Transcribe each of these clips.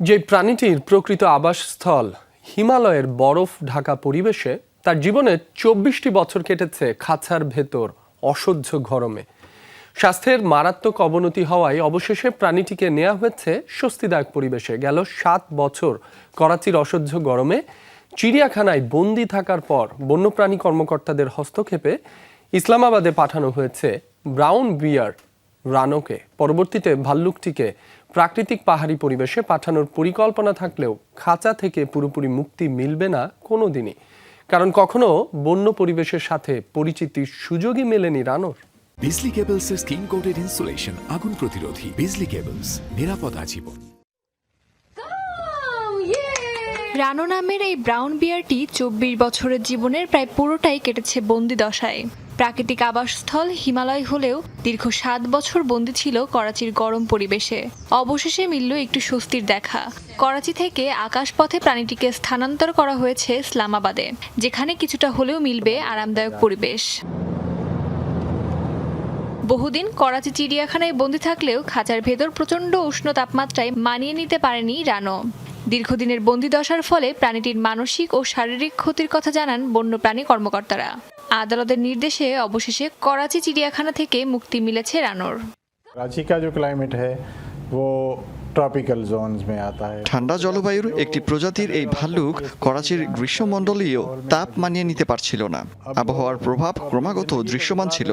যে প্রাণীটির প্রকৃত আবাসস্থল হিমালয়ের বরফ ঢাকা পরিবেশে, তার জীবনে চব্বিশটি বছর কেটেছে খাঁচার ভেতর, অসহ্য গরমে। স্বাস্থ্যের মারাত্মক অবনতি হওয়ায় অবশেষে প্রাণীটিকে নেওয়া হয়েছে স্বস্তিদায়ক পরিবেশে। গেল সাত বছর করাচির অসহ্য গরমে চিড়িয়াখানায় বন্দি থাকার পর বন্যপ্রাণী কর্মকর্তাদের হস্তক্ষেপে ইসলামাবাদে পাঠানো হয়েছে ব্রাউন বিয়ার রানোকে। পরবর্তীতে ভাল্লুকটিকে প্রাকৃতিক পাহাড়ি পরিবেশে পাঠানোর পরিকল্পনা থাকলেও খাঁচা থেকে পুরোপুরি মুক্তি মিলবে না কোনো দিনই কারণ কখনো বন্য পরিবেশের সাথে পরিচিতির সুযোগই মেলেনি রানোর। বিজলি কেবলস এর স্কিন কোটেড ইনসুলেশন আগুন প্রতিরোধী বিজলি কেবলস নিরাপদ আজীবন। রানো নামের এই ব্রাউন বিয়ারটি চব্বিশ বছরের জীবনের প্রায় পুরোটাই কেটেছে বন্দি দশায়। প্রাকৃতিক আবাসস্থল হিমালয় হলেও দীর্ঘ সাত বছর বন্দি ছিল করাচির গরম পরিবেশে। অবশেষে মিলল একটু স্বস্তির দেখা। করাচি থেকে আকাশপথে প্রাণীটিকে স্থানান্তর করা হয়েছে ইসলামাবাদে, যেখানে কিছুটা হলেও মিলবে আরামদায়ক পরিবেশ। বহুদিন করাচি চিড়িয়াখানায় বন্দি থাকলেও খাঁচার ভেতর প্রচণ্ড উষ্ণ তাপমাত্রায় মানিয়ে নিতে পারেনি রানো। দীর্ঘদিনের বন্দি দশার ফলে প্রাণীটির মানসিক ও শারীরিক ক্ষতির কথা জানান বন্যপ্রাণী কর্মকর্তারা। আদালতের নির্দেশে অবশেষে করাচি চিড়িয়াখানা থেকে মুক্তি মিলেছে রানোর। রাঁচি কা যে ক্লাইমেট হ্যাঁ ট্রপিক্যাল জোনস মে আতা হ্যায় ঠান্ডা জলবায়ুর একটি প্রজাতির এই ভাল্লুক করাচির গ্রীষ্মমণ্ডলীয় তাপ মানিয়ে নিতে পারছিল না। আবহাওয়ার প্রভাব ক্রমাগত দৃশ্যমান ছিল।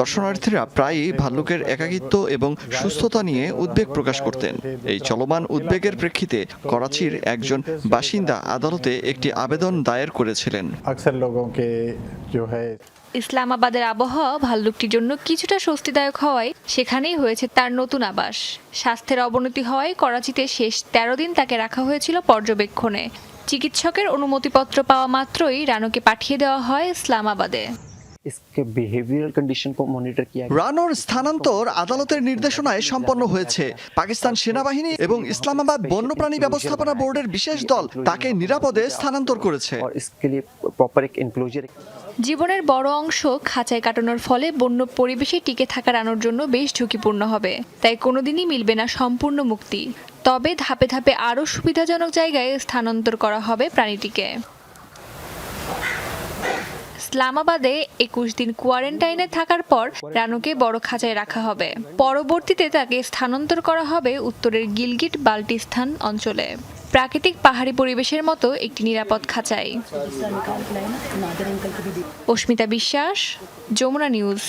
দর্শনার্থীরা প্রায়ই ভাল্লুকের একাকিত্ব এবং সুস্থতা নিয়ে উদ্বেগ প্রকাশ করতেন। এই চলমান উদ্বেগের প্রেক্ষিতে করাচির একজন বাসিন্দা আদালতে একটি আবেদন দায়ের করেছিলেন। আকসার হ্যায় ইসলামাবাদের আবহাওয়া ভাল্লুকটির জন্য কিছুটা স্বস্তিদায়ক হওয়ায় সেখানেই হয়েছে তার নতুন আবাস। স্বাস্থ্যের অবনতি হওয়ায় করাচিতে শেষ ১৩ দিন তাকে রাখা হয়েছিল পর্যবেক্ষণে। চিকিৎসকের অনুমতিপত্র পাওয়া মাত্রই রানুকে পাঠিয়ে দেওয়া হয় ইসলামাবাদে। রানোর স্থানান্তর আদালতের নির্দেশনায় সম্পন্ন হয়েছে। পাকিস্তান সেনাবাহিনী এবং ইসলামাবাদ বন্যপ্রাণী ব্যবস্থাপনা বোর্ডের বিশেষ দল তাকে নিরাপদে স্থানান্তর করেছে। জীবনের বড় অংশ খাঁচায় কাটানোর ফলে বন্য পরিবেশে টিকে থাকা রানোর জন্য বেশ ঝুঁকিপূর্ণ হবে। তাই কোনোদিনই মিলবে না সম্পূর্ণ মুক্তি। তবে ধাপে ধাপে আরও সুবিধাজনক জায়গায় স্থানান্তর করা হবে প্রাণীটিকে। ইসলামাবাদে একুশ দিন কোয়ারেন্টাইনে থাকার পর রানুকে বড় খাঁচায় রাখা হবে। পরবর্তীতে তাকে স্থানান্তর করা হবে উত্তরের গিলগিট বাল্টিস্তান অঞ্চলে। প্রাকৃতিক পাহাড়ি পরিবেশের মতো একটি নিরাপদ খাঁচাই। অস্মিতা বিশ্বাস যমুনা নিউজ।